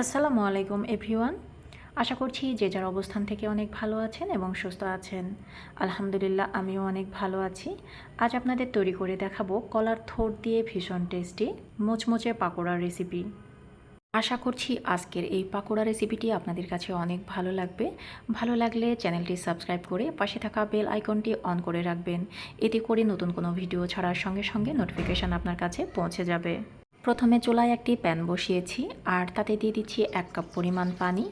আসসালামু আলাইকুম, এভরিওয়ান। আশা করছি যে যার অবস্থান থেকে অনেক ভালো আছেন এবং সুস্থ আছেন। আলহামদুলিল্লাহ, আমিও অনেক ভালো আছি। আজ আপনাদের তৈরি করে দেখাবো কলার থোড় দিয়ে ভীষণ টেস্টি মোচমোচে পাকোড়ার রেসিপি আশা করছি আজকের এই পাকোড়া রেসিপিটি আপনাদের কাছে অনেক ভালো লাগবে। ভালো লাগলে চ্যানেলটি সাবস্ক্রাইব করে পাশে থাকা বেল আইকনটি অন করে রাখবেন। এতে করে নতুন কোনো ভিডিও ছাড়ার সঙ্গে সঙ্গে নোটিফিকেশান আপনার কাছে পৌঁছে যাবে। প্রথমে চুলায় একটি প্যান বসিয়েছি আর তাতে দিয়ে দিচ্ছি এক কাপ পরিমাণ পানি।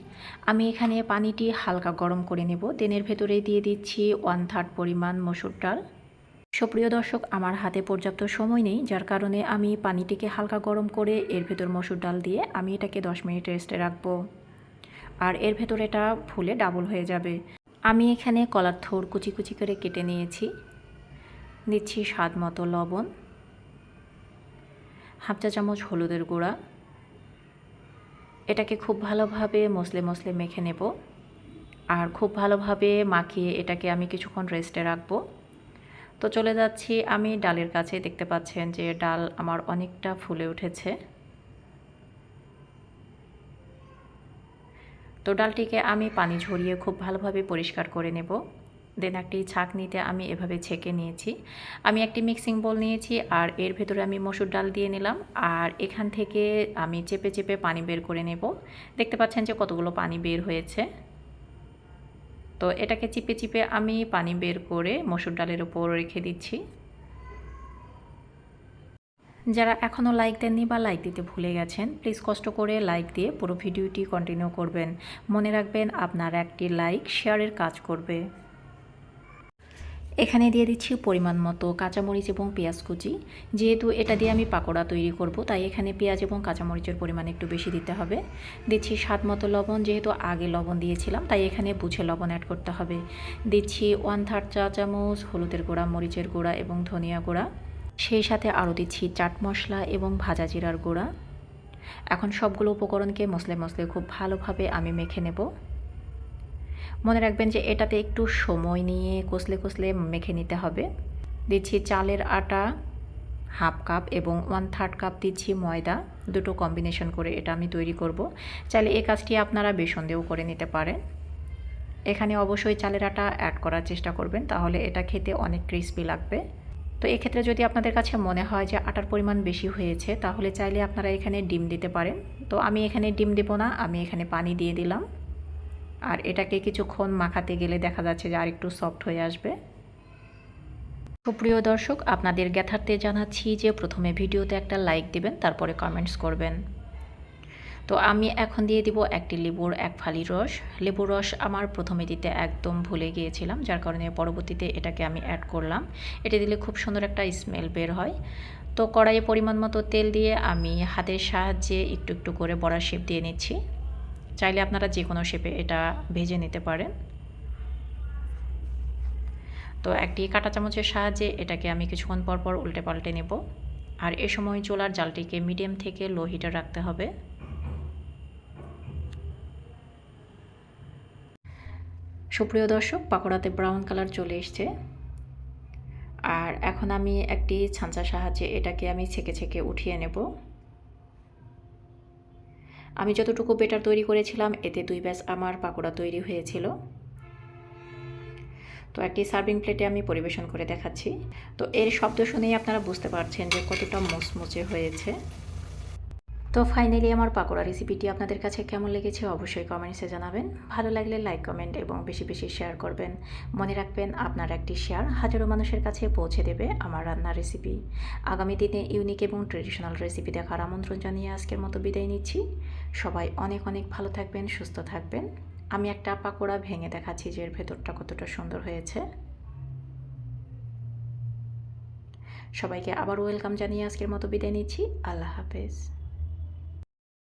আমি এখানে পানিটি হালকা গরম করে নেব। দেনের ভেতরে দিয়ে দিচ্ছি ওয়ান থার্ড পরিমাণ মসুর ডাল। সুপ্রিয় দর্শক, আমার হাতে পর্যাপ্ত সময় নেই, যার কারণে আমি পানিটিকে হালকা গরম করে এর ভেতর মসুর ডাল দিয়ে আমি এটাকে দশ মিনিট রেস্টে রাখব। আর এর ভেতর এটা ফুলে ডাবল হয়ে যাবে। আমি এখানে কলার থোর কুচি কুচি করে কেটে নিয়েছি। দিচ্ছি স্বাদ মতো লবণ। হাফ চা চামচ হলুদের গুঁড়া। এটাকে খুব ভালোভাবে মশলে মশলে মেখে নেব। আর খুব ভালোভাবে মাখিয়ে এটাকে আমি কিছুক্ষণ রেস্টে রাখব। তো চলে যাচ্ছি আমি ডালের কাছে। দেখতে পাচ্ছেন যে ডাল আমার অনেকটা ফুলে উঠেছে। তো ডালটিকে আমি পানি ঝরিয়ে খুব ভালোভাবে পরিষ্কার করে নেব। দেন একটি ছাঁকনিতে আমি এভাবে ছেঁকে নিয়েছি। আমি একটি মিক্সিং বোল নিয়েছি আর এর ভেতরে আমি মসুর ডাল দিয়ে নিলাম আর এখান থেকে আমি চেপে চেপে পানি বের করে নেব। দেখতে পাচ্ছেন যে কতগুলো পানি বের হয়েছে। তো এটাকে চিপে চিপে আমি পানি বের করে মসুর ডালের উপর রেখে দিচ্ছি। যারা এখনও লাইক দেননি বা লাইক দিতে ভুলে গেছেন, প্লিজ কষ্ট করে লাইক দিয়ে পুরো ভিডিওটি কন্টিনিউ করবেন। মনে রাখবেন আপনার একটি লাইক, শেয়ারের কাজ করবে। এখানে দিয়ে দিচ্ছি পরিমাণ মতো কাঁচামরিচ এবং পেঁয়াজ কুচি। যেহেতু এটা দিয়ে আমি পাকোড়া তৈরি করব, তাই এখানে পেঁয়াজ এবং কাঁচামরিচের পরিমাণ একটু বেশি দিতে হবে। দিচ্ছি স্বাদ মতো লবণ, যেহেতু আগে লবণ দিয়েছিলাম, তাই এখানে বুঝে লবণ অ্যাড করতে হবে। দিচ্ছি ওয়ান থার্ড চা চামচ, হলুদের গুঁড়া, মরিচের গুঁড়া এবং ধনিয়া গুঁড়া। সেই সাথে আরও দিচ্ছি চাট মশলা এবং ভাজা জিরার গুঁড়া। এখন সবগুলো উপকরণকে মশলে মশলে খুব ভালোভাবে আমি মেখে নেব। মনে রাখবেন যে এটাতে একটু সময় নিয়ে কষলে কষলে মেখে নিতে হবে। দিচ্ছি চালের আটা হাফ কাপ এবং ওয়ান থার্ড কাপ দিচ্ছি ময়দা। দুটো কম্বিনেশন করে এটা আমি তৈরি করব। চাইলে এই কাজটি আপনারা বেসন দিয়েও করে নিতে পারেন। এখানে অবশ্যই চালের আটা অ্যাড করার চেষ্টা করবেন, তাহলে এটা খেতে অনেক ক্রিস্পি লাগবে। তো এক্ষেত্রে যদি আপনাদের কাছে মনে হয় যে আটার পরিমাণ বেশি হয়েছে, তাহলে চাইলে আপনারা এখানে ডিম দিতে পারেন। তো আমি এখানে ডিম দেবো না, আমি এখানে পানি দিয়ে দিলাম। আর এটাকে কিছুক্ষণ মাখাতে গেলে দেখা যাচ্ছে যে আর একটু সফট হয়ে আসবে। সুপ্রিয় দর্শক, আপনাদের জ্ঞাতার্থে জানাচ্ছি যে প্রথমে ভিডিওতে একটা লাইক দিবেন, তারপরে কমেন্টস করবেন। তো আমি এখন দিয়ে দিব একটি লেবুর এক ফালি রস। লেবুর রস আমার প্রথমে দিতে একদম ভুলে গিয়েছিলাম, যার কারণে পরবর্তীতে এটাকে আমি অ্যাড করলাম। এটা দিলে খুব সুন্দর একটা স্মেল বের হয়। তো কড়াইয়ে পরিমাণ মতো তেল দিয়ে আমি হাতের সাহায্যে একটু একটু করে বড়া শেপ দিয়ে নিচ্ছি। চাইলে আপনারা যে কোনো শেপে এটা ভেজে নিতে পারেন। তো একটি কাঁটা চামচের সাহায্যে এটাকে আমি কিছুক্ষণ পর পর উল্টে পাল্টে নেব। আর এ সময় চুলার জালটিকে মিডিয়াম থেকে লো হিটে রাখতে হবে। সুপ্রিয় দর্শক, পাকোড়াতে ব্রাউন কালার চলে এসছে। আর এখন আমি একটি ছাঁচার সাহায্যে এটাকে আমি ছেঁকে ছেঁকে উঠিয়ে নেব। আমি যতটুকু বেটার তৈরি করেছিলাম, এতে দুই ব্যাস আমার পাকোড়া তৈরি হয়েছিল। তো একটি সার্ভিং প্লেটে আমি পরিবেশন করে দেখাচ্ছি। তো এর শব্দ শুনেই আপনারা বুঝতে পারছেন যে কতটা মুচমুচে হয়েছে। তো ফাইনালি আমার পাকোড়া রেসিপিটি আপনাদের কাছে কেমন লেগেছে অবশ্যই কমেন্টসে জানাবেন। ভালো লাগলে লাইক কমেন্ট এবং বেশি বেশি শেয়ার করবেন। মনে রাখবেন আপনার একটি শেয়ার হাজারো মানুষের কাছে পৌঁছে দেবে আমার রান্নার রেসিপি আগামী দিনে ইউনিক এবং ট্রেডিশনাল রেসিপি দেখার আমন্ত্রণ জানিয়ে আজকের মতো বিদায় নিচ্ছি। সবাই অনেক অনেক ভালো থাকবেন, সুস্থ থাকবেন। আমি একটা পাকোড়া ভেঙে দেখাচ্ছি যে এর ভেতরটা কতটা সুন্দর হয়েছে। সবাইকে আবার ওয়েলকাম জানিয়ে আজকের মতো বিদায় নিচ্ছি। আল্লাহ হাফেজ।